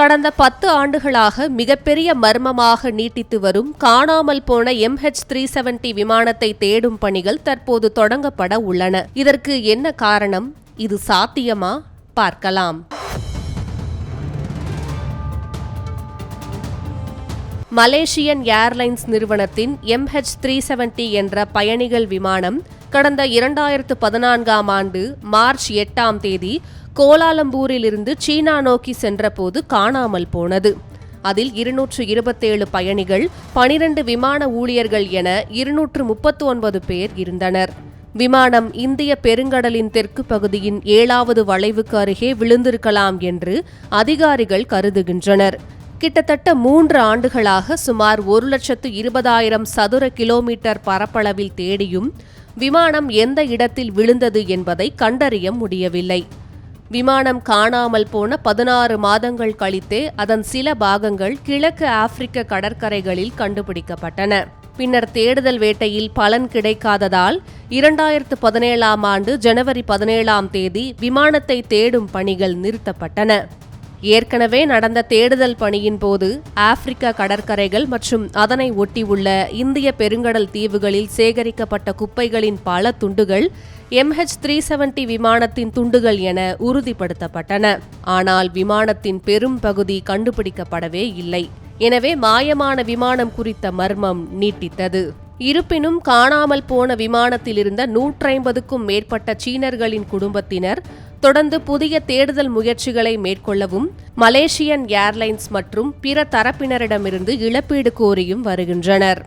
கடந்த பத்து ஆண்டுகளாக மிகப்பெரிய மர்மமாக நீட்டித்து வரும் காணாமல் போன எம்ஹெச் த்ரீ செவன்டி விமானத்தை தேடும் பணிகள் தற்போது தொடங்கப்பட உள்ளன. இதற்கு என்ன காரணம்? இது சாத்தியமா? பார்க்கலாம். மலேசியன் ஏர்லைன்ஸ் நிறுவனத்தின் எம்ஹெச் த்ரீ செவன்டி என்ற பயணிகள் விமானம் கடந்த இரண்டாயிரத்து பதினான்காம் ஆண்டு மார்ச் எட்டாம் தேதி கோலாலம்பூரிலிருந்து சீனா நோக்கி சென்றபோது காணாமல் போனது. அதில் இருநூற்று இருபத்தேழு பயணிகள் பனிரண்டு விமான ஊழியர்கள் என இருநூற்று முப்பத்து ஒன்பது பேர் இருந்தனர். விமானம் இந்திய பெருங்கடலின் தெற்கு பகுதியின் ஏழாவது வளைவுக்கு அருகே விழுந்திருக்கலாம் என்று அதிகாரிகள் கருதுகின்றனர். கிட்டத்தட்ட மூன்று ஆண்டுகளாக சுமார் ஒரு லட்சத்து இருபதாயிரம் சதுர கிலோமீட்டர் பரப்பளவில் தேடியும் விமானம் எந்த இடத்தில் விழுந்தது என்பதை கண்டறிய முடியவில்லை. விமானம் காணாமல் போன பதினாறு மாதங்கள் கழித்தே அதன் சில பாகங்கள் கிழக்கு ஆப்பிரிக்க கடற்கரைகளில் கண்டுபிடிக்கப்பட்டன. பின்னர் தேடுதல் வேட்டையில் பலன் கிடைக்காததால் இரண்டாயிரத்து பதினேழாம் ஆண்டு ஜனவரி பதினேழாம் தேதி விமானத்தை தேடும் பணிகள் நிறுத்தப்பட்டன. ஏற்கனவே நடந்த தேடுதல் பணியின் போது ஆப்பிரிக்க கடற்கரைகள் மற்றும் அதனை ஒட்டியுள்ள இந்திய பெருங்கடல் தீவுகளில் சேகரிக்கப்பட்ட குப்பைகளின் பல துண்டுகள் எம்ஹெச் த்ரீ செவன்டி விமானத்தின் துண்டுகள் என உறுதிப்படுத்தப்பட்டன. ஆனால் விமானத்தின் பெரும் பகுதி கண்டுபிடிக்கப்படவே இல்லை. எனவே மாயமான விமானம் குறித்த மர்மம் நீட்டித்தது. இருப்பினும் காணாமல் போன விமானத்தில் இருந்த நூற்றைம்பதுக்கும் மேற்பட்ட சீனர்களின் குடும்பத்தினர் தொடர்ந்து புதிய தேடுதல் முயற்சிகளை மேற்கொள்ளவும் மலேசியன் ஏர்லைன்ஸ் மற்றும் பிற தரப்பினரிடமிருந்து இழப்பீடு கோரியும் வருகின்றனர்.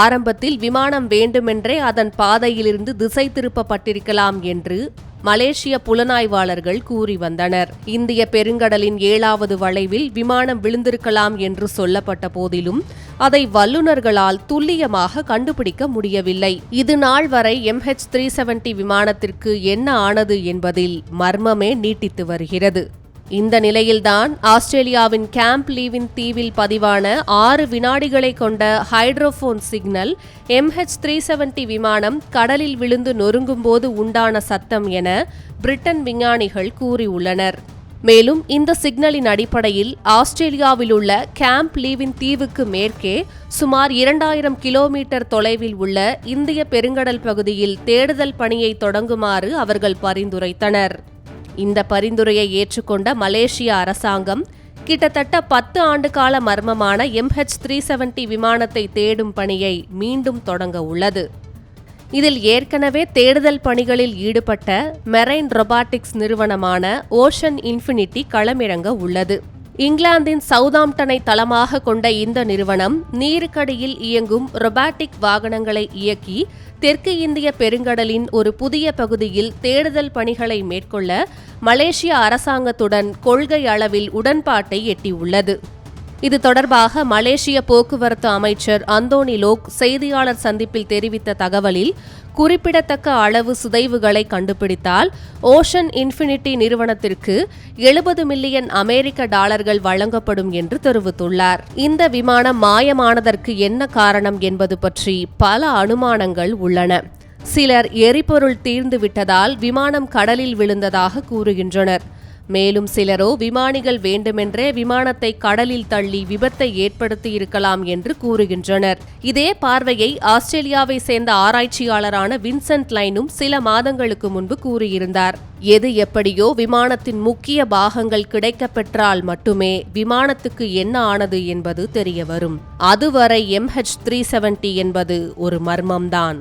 ஆரம்பத்தில் விமானம் வேண்டுமென்றே அதன் பாதையிலிருந்து திசை திருப்பப்பட்டிருக்கலாம் என்று மலேசிய புலனாய்வாளர்கள் கூறி வந்தனர். இந்திய பெருங்கடலின் ஏழாவது வளைவில் விமானம் விழுந்திருக்கலாம் என்று சொல்லப்பட்ட போதிலும் அதை வல்லுநர்களால் துல்லியமாக கண்டுபிடிக்க முடியவில்லை. இது நாள் வரை எம்ஹெச் த்ரீ செவன்டி விமானத்திற்கு என்ன ஆனது என்பதில் மர்மமே நீட்டித்து வருகிறது. இந்த நிலையில்தான் ஆஸ்திரேலியாவின் கேம்ப் லீவின் தீவில் பதிவான ஆறு வினாடிகளை கொண்ட hydrophone signal MH three seventy விமானம் கடலில் விழுந்து நொறுங்கும்போது உண்டான சத்தம் என பிரிட்டன் விஞ்ஞானிகள் கூறியுள்ளனர். மேலும் இந்த சிக்னலின் அடிப்படையில் ஆஸ்திரேலியாவில் உள்ள கேம்ப் லீவின் தீவுக்கு மேற்கே சுமார் இரண்டாயிரம் கிலோமீட்டர் தொலைவில் உள்ள இந்திய பெருங்கடல் பகுதியில் தேடுதல் பணியை தொடங்குமாறு அவர்கள் பரிந்துரைத்தனர். இந்த பரிந்துரையை ஏற்றுக்கொண்ட மலேசிய அரசாங்கம் கிட்டத்தட்ட பத்து ஆண்டு கால மர்மமான எம்ஹெச் த்ரீ செவன்டி விமானத்தை தேடும் பணியை மீண்டும் தொடங்க உள்ளது. இதில் ஏற்கனவே தேடுதல் பணிகளில் ஈடுபட்ட மெரைன் ரொபாட்டிக்ஸ் நிறுவனமான ஓஷன் இன்ஃபினிட்டி களமிறங்க உள்ளது. இங்கிலாந்தின் சவுதாம்டனை தளமாக கொண்ட இந்த நிறுவனம் நீருக்கடியில் இயங்கும் ரொபாட்டிக் வாகனங்களை இயக்கி தெற்கு இந்திய பெருங்கடலின் ஒரு புதிய பகுதியில் தேடுதல் பணிகளை மேற்கொள்ள மலேசிய அரசாங்கத்துடன் கொள்கை அளவில் உடன்பாட்டை எட்டியுள்ளது. இது தொடர்பாக மலேசிய போக்குவரத்து அமைச்சர் அந்தோனி லோக் செய்தியாளர் சந்திப்பில் தெரிவித்த தகவலில் குறிப்பிடத்தக்க அளவு சிதைவுகளை கண்டுபிடித்தால் ஓஷன் இன்ஃபினிட்டி நிறுவனத்திற்கு எழுபது மில்லியன் அமெரிக்க டாலர்கள் வழங்கப்படும் என்று தெரிவித்துள்ளார். இந்த விமானம் மாயமானதற்கு என்ன காரணம் என்பது பற்றி பல அனுமானங்கள் உள்ளன. சிலர் எரிபொருள் தீர்ந்து விட்டதால் விமானம் கடலில் விழுந்ததாக கூறுகின்றனர். மேலும் சிலரோ விமானிகள் வேண்டுமென்றே விமானத்தை கடலில் தள்ளி விபத்தை ஏற்படுத்தி இருக்கலாம் என்று கூறுகின்றனர். இதே பார்வையை ஆஸ்திரேலியாவை சேர்ந்த ஆராய்ச்சியாளரான வின்சென்ட் லைனும் சில மாதங்களுக்கு முன்பு கூறியிருந்தார். எது எப்படியோ விமானத்தின் முக்கிய பாகங்கள் கிடைக்கப்பெற்றால் மட்டுமே விமானத்துக்கு என்ன ஆனது என்பது தெரியவரும். அதுவரை எம்ஹெச் த்ரீ செவன்டி என்பது ஒரு மர்மம்தான்.